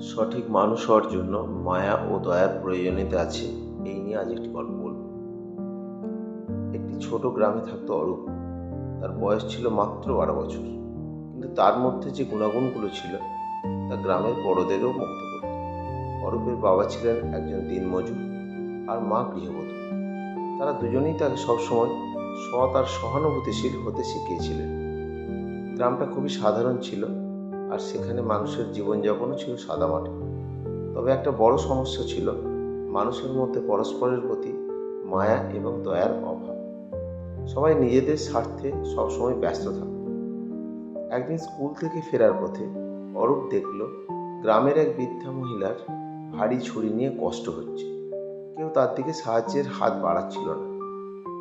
সঠিক মানুষ হওয়ার জন্য মায়া ও দয়ার প্রয়োজনীয়তা আছে। এই নিয়ে আজ একটি গল্প বলব। একটি ছোট গ্রামে থাকতো অরূপ। তার বয়স ছিল মাত্র বারো বছর। কিন্তু তার মধ্যে যে গুণাগুণগুলো ছিল, তা গ্রামের বড়দেরও মুক্ত করত। অরূপের বাবা ছিলেন একজন দিনমজুর আর মা গৃহবধূ। তারা দুজনেই তাকে সবসময় সৎ আর সহানুভূতিশীল হতে শিখিয়েছিলেন। গ্রামটা খুবই সাধারণ ছিল আর সেখানে মানুষের জীবনযাপনও ছিল সাদামাটা। তবে একটা বড় সমস্যা ছিল, মানুষের মধ্যে পরস্পরের প্রতি মায়া এবং দয়ার অভাব। সবাই নিজেদের স্বার্থে সবসময় ব্যস্ত থাকত একদিন স্কুল থেকে ফেরার পথে অরূপ দেখল, গ্রামের এক বৃদ্ধা মহিলার ভারী ছুরি নিয়ে কষ্ট হচ্ছে। কেউ তার দিকে সাহায্যের হাত বাড়াচ্ছিল না।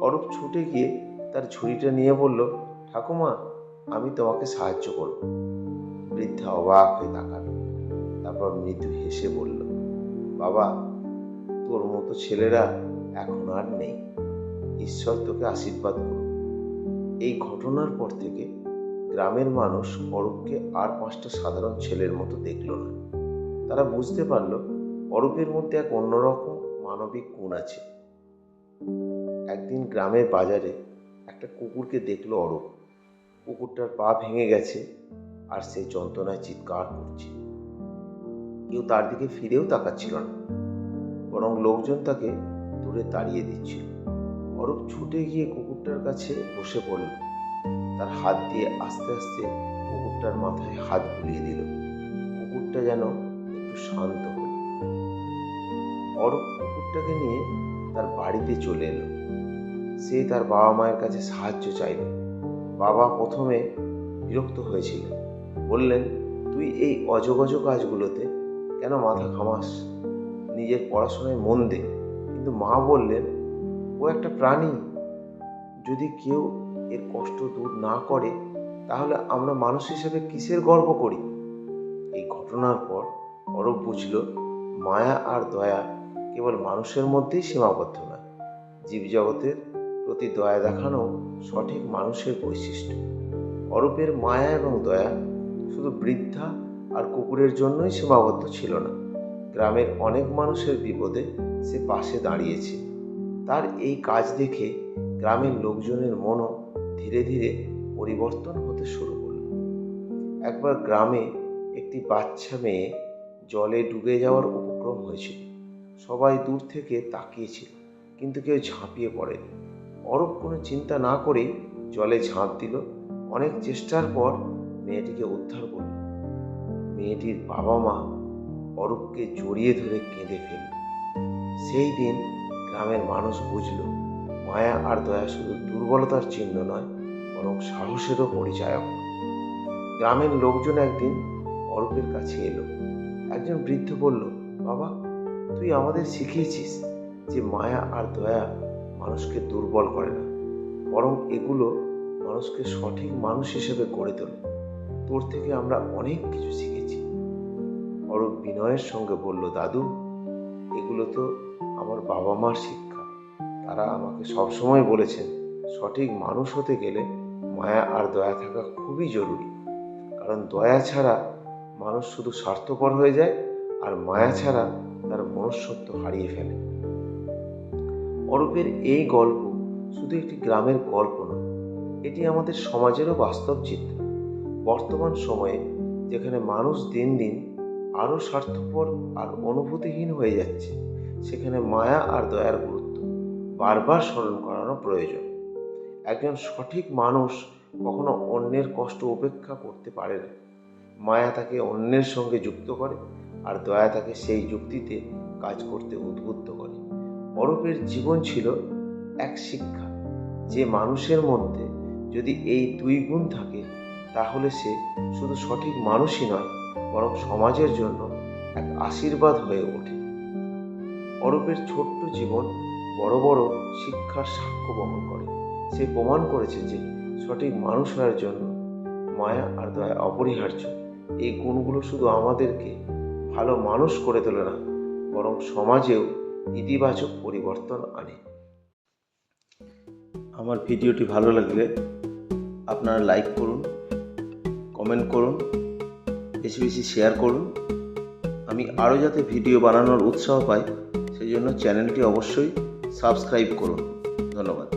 অরূপ ছুটে গিয়ে তার ছুরিটা নিয়ে বলল, ঠাকুমা, আমি তোমাকে সাহায্য করব। বৃদ্ধা অবাক হয়ে তাকালো। তারপর মৃদু হেসে বলল, বাবা, তোর মতো ছেলেরা এখন আর নেই। ঈশ্বর তোকে আশীর্বাদ করুন এই ঘটনার পর থেকে গ্রামের মানুষ অরূপকে আর পাঁচটা সাধারণ ছেলের মতো দেখল না। তারা বুঝতে পারল অরূপের মধ্যে এক অন্যরকম মানবিক গুণ আছে। একদিন গ্রামের বাজারে একটা কুকুরকে দেখল অরূপ। কুকুরটার পা ভেঙে গেছে আর সে যন্ত্রণায় চিৎকার করছে। কেউ তার দিকে ফিরেও তাকাচ্ছিল না, বরং লোকজন তাকে দূরে তাড়িয়ে দিচ্ছিল। অরূপ ছুটে গিয়ে কুকুরটার কাছে বসে পড়ল। তার হাত দিয়ে আস্তে আস্তে কুকুরটার মাথায় হাত বুলিয়ে দিল। কুকুরটা যেন একটু শান্ত হল। অরূপ কুকুরটাকে নিয়ে তার বাড়িতে চলে এলো। সে তার বাবা মায়ের কাছে সাহায্য চাইল। বাবা প্রথমে বিরক্ত হয়েছিল বললেন, তুই এই অজগজ কাজগুলোতে কেন মাথা ঘামাস? নিজের পড়াশোনায় মন দে। কিন্তু মা বললেন, ও একটা প্রাণী। যদি কেউ এর কষ্ট দূর না করে, তাহলে আমরা মানুষ হিসেবে কিসের গর্ব করি? এই ঘটনার পর অরব বুঝল, মায়া আর দয়া কেবল মানুষের মধ্যেই সীমাবদ্ধ নয়। জীবজগতের প্রতি দয়া দেখানো সঠিক মানুষের বৈশিষ্ট্য। অরূপের মায়া এবং দয়া শুধু বৃদ্ধা আর কুকুরের জন্যই সীমাবদ্ধ ছিল না। গ্রামের অনেক মানুষের বিপদে সে পাশে দাঁড়িয়েছে। তার এই কাজ দেখে গ্রামের লোকজনের মনও ধীরে ধীরে পরিবর্তন হতে শুরু করল। একবার গ্রামে একটি বাচ্চা মেয়ে জলে ডুবে যাওয়ার উপক্রম হয়েছিল। সবাই দূর থেকে তাকিয়েছিল, কিন্তু কেউ ঝাঁপিয়ে পড়েনি। অরূপ কোনো চিন্তা না করেই জলে ঝাঁপ দিল। অনেক চেষ্টার পর মেয়েটিকে উদ্ধার করল। মেয়েটির বাবা মা অরূপকে জড়িয়ে ধরে কেঁদে ফেলল। সেই দিন গ্রামের মানুষ বুঝল, মায়া আর দয়া শুধু দুর্বলতার চিহ্ন নয়, বরং সাহসেরও পরিচায়ক। গ্রামের লোকজন একদিন অরূপের কাছে এলো। একজন বৃদ্ধ বলল, বাবা, তুই আমাদের শিখিয়েছিস যে মায়া আর দয়া মানুষকে দুর্বল করে না, বরং এগুলো মানুষকে সঠিক মানুষ হিসেবে গড়ে তোলে। তোর থেকে আমরা অনেক কিছু শিখেছি। অরূপ বিনয়ের সঙ্গে বলল, দাদু, এগুলো তো আমার বাবা মার শিক্ষা। তারা আমাকে সবসময় বলেছেন, সঠিক মানুষ হতে গেলে মায়া আর দয়া থাকা খুবই জরুরি। কারণ দয়া ছাড়া মানুষ শুধু স্বার্থপর হয়ে যায় আর মায়া ছাড়া তার মনুষ্যত্ব হারিয়ে ফেলে। অরূপের এই গল্প শুধু একটি গ্রামের গল্প নয়, এটি আমাদের সমাজেরও বাস্তব চিত্র। বর্তমান সময়ে যেখানে মানুষ দিন দিন আরও স্বার্থপর আর অনুভূতিহীন হয়ে যাচ্ছে, সেখানে মায়া আর দয়ার গুরুত্ব বারবার স্মরণ করানো প্রয়োজন। একজন সঠিক মানুষ কখনো অন্যের কষ্ট উপেক্ষা করতে পারে না। মায়া তাকে অন্যের সঙ্গে যুক্ত করে আর দয়া তাকে সেই যুক্তিতে কাজ করতে উদ্বুদ্ধ করে। অরূপের জীবন ছিল এক শিক্ষা, যে মানুষের মধ্যে যদি এই দুই গুণ থাকে তাহলে সে শুধু সঠিক মানুষই নয়, বরং সমাজের জন্য এক আশীর্বাদ হয়ে ওঠে। অরূপের ছোট্ট জীবন বড় বড় শিক্ষার সাক্ষ্য বহন করে। সে প্রমাণ করেছে যে সঠিক মানুষ হওয়ার জন্য মায়া আর দয়া অপরিহার্য। এই গুণগুলো শুধু আমাদেরকে ভালো মানুষ করে তোলে না, বরং সমাজেও ইতিবাচক পরিবর্তন আনে। আমার ভিডিওটি ভালো লাগলে আপনারা লাইক করুন কমেন্ট করুন, বেশি বেশি শেয়ার করুন। আমি আরও যাতে ভিডিও বানানোর উৎসাহ পাই, সেই জন্য চ্যানেলটি অবশ্যই সাবস্ক্রাইব করুন। ধন্যবাদ।